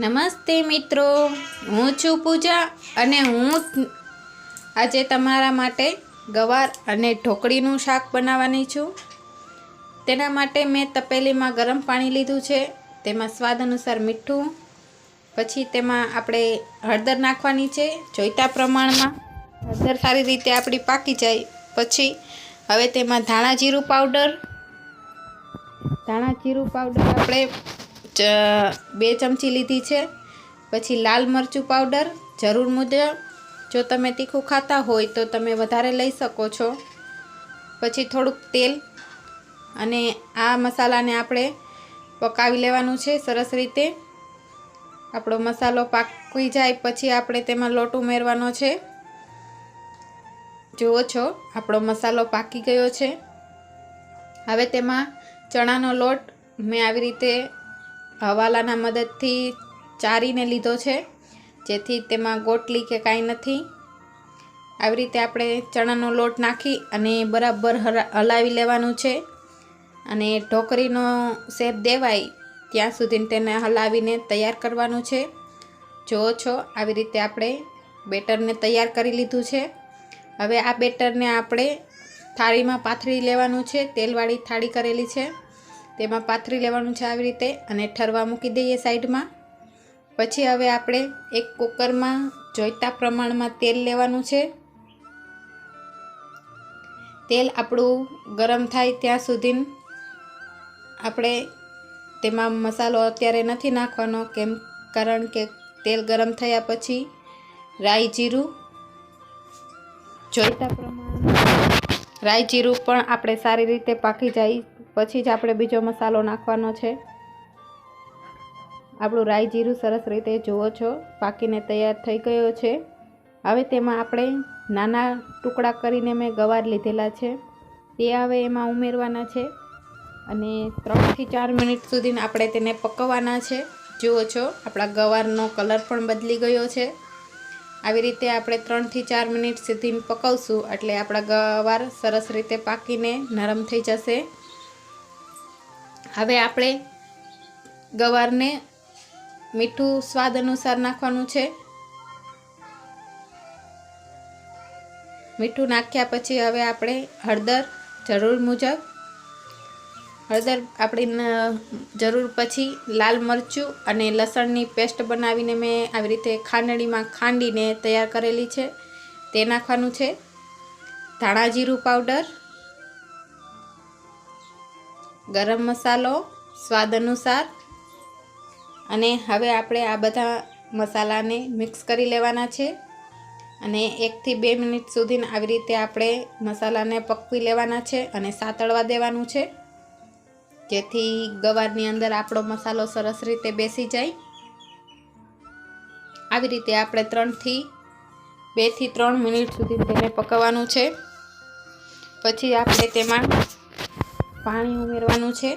નમસ્તે મિત્રો. હું છું પૂજા અને હું આજે તમારા માટે ગવાર અને ઢોકળીનું શાક બનાવવાની છું. તેના માટે મેં તપેલીમાં ગરમ પાણી લીધું છે. તેમાં સ્વાદ અનુસાર મીઠું, પછી તેમાં આપણે હળદર નાખવાની છે, જોઈતા પ્રમાણમાં. હળદર સારી રીતે આપણી પાકી જાય. પછી હવે તેમાં ધાણા જીરું પાવડર, ધાણા જીરું પાવડર આપણે બે ચમચી લીધી છે. પછી લાલ મરચું પાવડર, જરૂર મુજબ જો તમે તીખું ખાતા હોય તો તમે વધારે લઈ શકો છો. પછી થોડુંક તેલ. અને આ મસાલાને આપણે પકાવી લેવાનું છે સરસ રીતે. આપણો મસાલો પાકી જાય પછી આપણે તેમાં લોટ ઉમેરવાનો છે. જુઓ છો, આપણો મસાલો પાકી ગયો છે. હવે તેમાં ચણાનો લોટ મેં આવી રીતે હવાલાના મદદથી ચારીને લીધો છે, જેથી તેમાં ગોટલી કે કાંઈ નથી. આવી રીતે આપણે ચણાનો લોટ નાખી અને બરાબર હલાવી લેવાનું છે. અને ઢોકરીનો શેપ દેવાય ત્યાં સુધી તેને હલાવીને તૈયાર કરવાનું છે. જુઓ છો, આવી રીતે આપણે બેટરને તૈયાર કરી લીધું છે. હવે આ બેટરને આપણે થાળીમાં પાથરી લેવાનું છે, તેલવાળી થાળી કરેલી છે. તેમાં પાથરી લેવાનું છે આવી રીતે અને ઠરવા મૂકી દઈએ સાઈડમાં. પછી હવે આપણે એક કુકરમાં જોઈતા પ્રમાણમાં તેલ લેવાનું છે. તેલ આપણું ગરમ થાય ત્યાં સુધી આપણે તેમાં મસાલો અત્યારે નથી નાખવાનો, કેમ કારણ કે તેલ ગરમ થયા પછી રાઈ જીરું જોઈતા રાઈ જીરું પણ આપણે સારી રીતે પાકી જાય. પછી જ આપણે બીજો મસાલો નાખવાનો છે. આપણું રાઈ જીરું સરસ રીતે જુઓ છો. પાકીને તૈયાર થઈ ગયો છે. હવે તેમાં આપણે નાના ટુકડા કરીને મેં ગવાર લીધેલા છે. તે હવે એમાં ઉમેરવાના છે. અને ત્રણથી ચાર મિનિટ સુધી આપણે તેને પકવવાના છે. જુઓ છો, આપણા ગવારનો કલર પણ બદલી ગયો છે. આવી રીતે આપણે ત્રણથી ચાર મિનિટ સુધી પકવશું એટલે આપણા ગવાર સરસ રીતે પાકીને નરમ થઈ જશે. હવે આપણે ગવારને મીઠું સ્વાદ અનુસાર નાખવાનું છે. મીઠું નાખ્યા પછી હવે આપણે હળદર જરૂર મુજબ હળદર આપણી જરૂર પછી લાલ મરચું અને લસણની પેસ્ટ બનાવીને મેં આવી રીતે ખાંડણીમાં ખાંડીને તૈયાર કરેલી છે. તે નાખવાનું છે. ધાણા જીરું પાવડર, ગરમ મસાલો, સ્વાદ અનુસાર. અને હવે આપણે આ બધા મસાલાને મિક્સ કરી લેવાના છે. અને એકથી બે મિનિટ સુધી આવી રીતે આપણે મસાલાને પકવી લેવાના છે અને સાતળવા દેવાનું છે. જેથી ગવારની અંદર આપણો મસાલો સરસ રીતે બેસી જાય. આવી રીતે આપણે ત્રણથી બેથી ત્રણ મિનિટ સુધી તેને પકવવાનું છે. પછી આપણે તેમાં પાણી ઉમેરવાનું છે.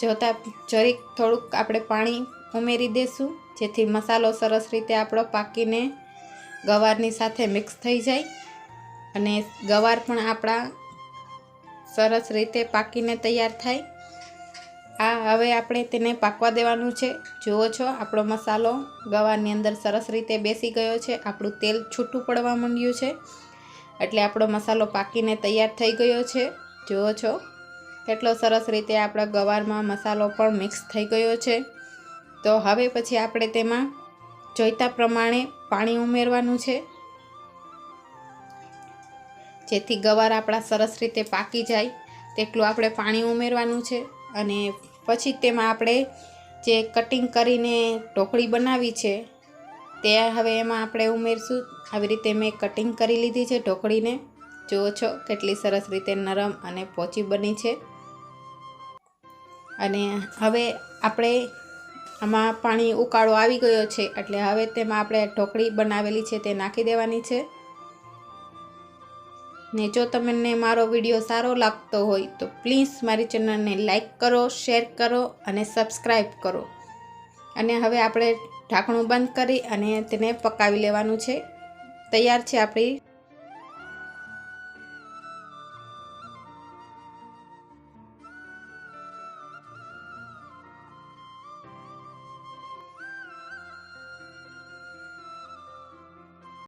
જોતા જરીક થોડુંક આપણે પાણી ઉમેરી દઈશું જેથી મસાલો સરસ રીતે આપણો પાકીને ગવારની સાથે મિક્સ થઈ જાય. અને ગવાર પણ આપણા સરસ રીતે પાકીને તૈયાર થાય. આ હવે આપણે તેને પાકવા દેવાનું છે. જુઓ છો, આપણો મસાલો ગવારની અંદર સરસ રીતે બેસી ગયો છે. આપણું તેલ છૂટું પડવા માંડ્યું છે. એટલે આપણો મસાલો પાકીને તૈયાર થઈ ગયો છે. જુઓ છો, કેટલો સરસ રીતે આપણા ગવારમાં મસાલો પણ મિક્સ થઈ ગયો છે. તો હવે પછી આપણે તેમાં જોઈતા પ્રમાણે પાણી ઉમેરવાનું છે. જેથી ગવાર આપણા સરસ રીતે પાકી જાય, તેટલું આપણે પાણી ઉમેરવાનું છે અને પછી તેમાં આપણે જે કટિંગ કરીને ઢોકળી બનાવી છે, તે હવે એમાં આપણે ઉમેરશું. આવી રીતે મેં કટિંગ કરી લીધી છે ઢોકળીને. જુઓ છો કેટલી સરસ રીતે નરમ અને પોચી બની છે. અને હવે આપણે આમાં પાણી ઉકાળો આવી ગયો છે, એટલે હવે તેમાં આપણે ઢોકળી બનાવેલી છે તે નાખી દેવાની છે. ને જો તમને મારો વીડિયો સારો લાગતો હોય તો પ્લીઝ મારી ચેનલને લાઈક કરો, શેર કરો અને સબસ્ક્રાઈબ કરો. અને હવે આપણે ઢાંકણું બંધ કરી અને તેને પકાવી લેવાનું છે. તૈયાર છે આપણી